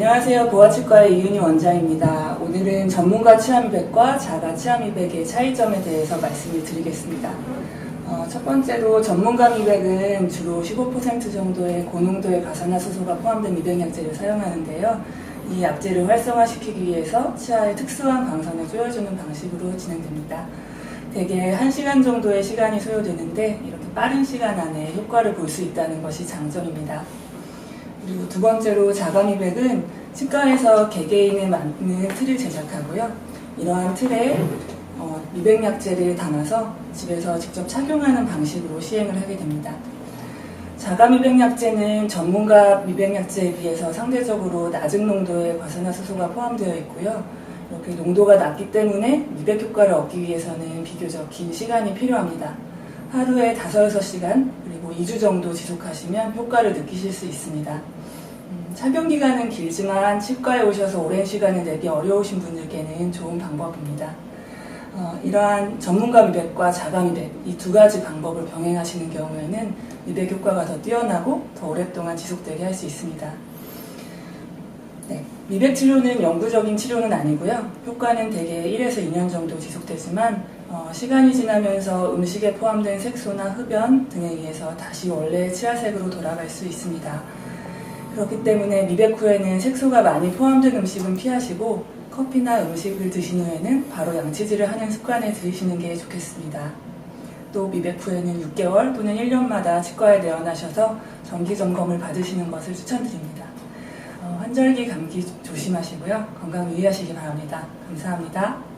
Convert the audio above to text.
안녕하세요. 보아치과의 이윤희 원장입니다. 오늘은 전문가 치아미백과 자가 치아미백의 차이점에 대해서 말씀을 드리겠습니다. 어, 첫 번째로 전문가 미백은 주로 15% 정도의 고농도의 가산화수소가 포함된 미백약제를 사용하는데요. 이 약제를 활성화시키기 위해서 치아의 특수한 광선을 쪼여주는 방식으로 진행됩니다. 대개 1시간 정도의 시간이 소요되는데 이렇게 빠른 시간 안에 효과를 볼 수 있다는 것이 장점입니다. 그리고 두 번째로 자가미백은 치과에서 개개인에 맞는 틀을 제작하고요. 이러한 틀에 어, 미백약제를 담아서 집에서 직접 착용하는 방식으로 시행을 하게 됩니다. 자가 미백약제는 전문가 미백약제에 비해서 상대적으로 낮은 농도의 과산화수소가 포함되어 있고요. 이렇게 농도가 낮기 때문에 미백 효과를 얻기 위해서는 비교적 긴 시간이 필요합니다. 하루에 5, 6시간 그리고 2주 정도 지속하시면 효과를 느끼실 수 있습니다. 음, 착용 기간은 길지만 치과에 오셔서 오랜 시간을 내기 어려우신 분들께는 좋은 방법입니다. 어, 이러한 전문가 미백과 자가 미백 이 두 가지 방법을 병행하시는 경우에는 미백 효과가 더 뛰어나고 더 오랫동안 지속되게 할 수 있습니다. 네, 미백 치료는 영구적인 치료는 아니고요. 효과는 대개 1에서 2년 정도 지속되지만 어, 시간이 지나면서 음식에 포함된 색소나 흡연 등에 의해서 다시 원래의 치아색으로 돌아갈 수 있습니다. 그렇기 때문에 미백 후에는 색소가 많이 포함된 음식은 피하시고 커피나 음식을 드신 후에는 바로 양치질을 하는 습관을 들이시는 게 좋겠습니다. 또 미백 후에는 6개월 또는 1년마다 치과에 내원하셔서 정기 점검을 받으시는 것을 추천드립니다. 어, 환절기 감기 조심하시고요. 건강 유의하시기 바랍니다. 감사합니다.